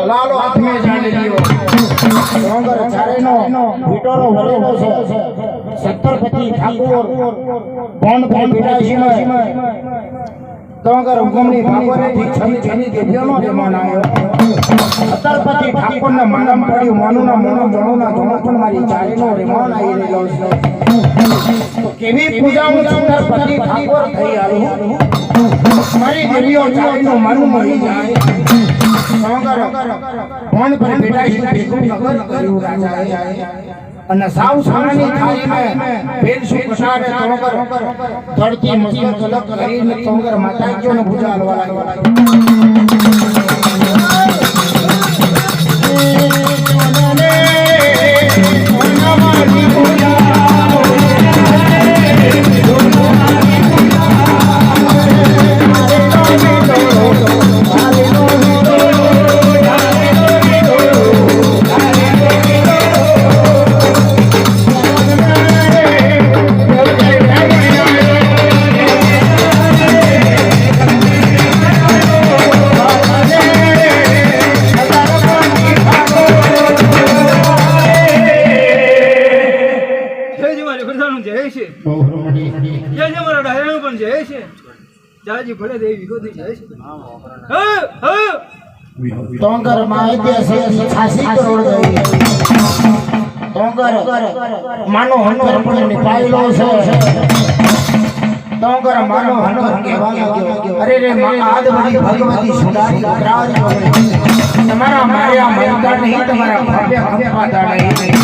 લાલો હાથમાં જાણી લીયો ડોંગર ચારેનો વિટોળો વરેલો છે સત્તરપતિ ઠાકોર આવ્યો પણ મારી ચારેનો રેમાન આવી રહ્યો છે કેવી પૂજા હું સત્તરપતિ ઠાકોર થઈ આવ્યું મારી દેવીઓ તો મારું મરી જાય કોણ પર પીડાશી ભેગું નગર કર્યું રાજાએ અને સાવ સોનાની થાળીમાં પેરસું કસારે તોંગર ધરતી મસ્ત કલક કરીને તોંગર ને પૂજા હલવા લાગ્યો. જય છે જય જય મારા ડાયરાનું પણ જય છે જાજી ભલે દેવી ગોદી જય છે. હા હા. તોંગર માહિતી છે છાસી કરોડ ગઈ તોંગર માનો હંકર પણ છે. માનો હંકર કહેવા લાગ્યો અરે રે આદ ભગવતી તમારા માર્યા મરતા નહીં તમારા ભવ્ય ખંપાતા નહીં.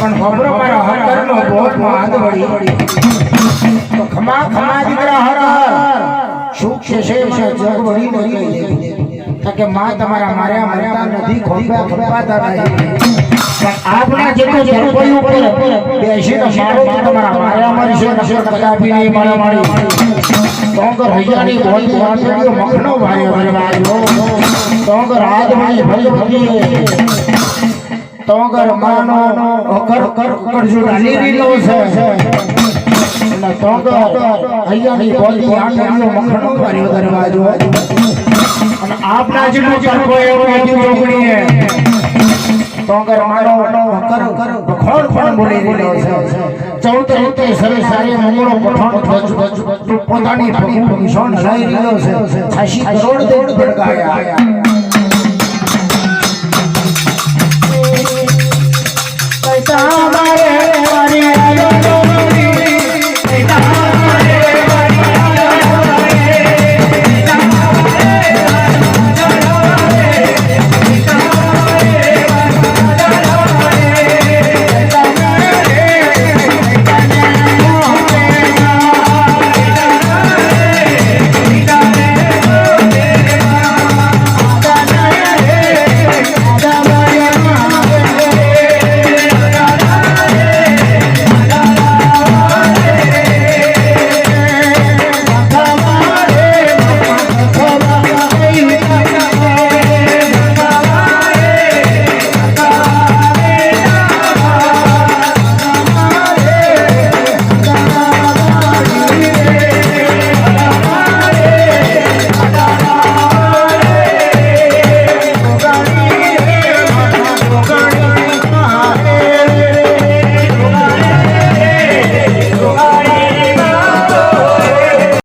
પણ ખબરો મારા હંકરનો બોધમાં આદ વળી તો ખમા ખમા દીકરા, હર હર. સુખ છે છે જગ વળી નહીં કહી દે કે માં તમારા માર્યા મરતા નથી, ખોપ્યા, ખપાતા નહીં પણ આપના આપણા જેટલું જરપોઈ ઉપર બેસી તો મારો તો તમારા માર્યા મરશે નશર કદાપી નહીં મળે મળી તોંગર હૈયાની બોલ વાંસળીઓ મખનો ભાઈ વરવાયો તોંગર આદમણી ભગવતી તોંગર માનો કર કર કરજો ડાલી રીલો છે. અને તોંગર હૈયાની બોલી આંગળીઓ મખનો ભાઈ દરવાજો અને આપના જેટલું તરકો એવો હતી ચોકડીએ તોગર માનો કર કર ખોળ પણ બોલી રહ્યો છે. ચૌદ સરે સારે મંગળો પઠાણ ધ્વજ પોતાની પ્રભુ નિશાન લઈ રહ્યો છે. છાસી કરોડ દેડ ભડકાયા.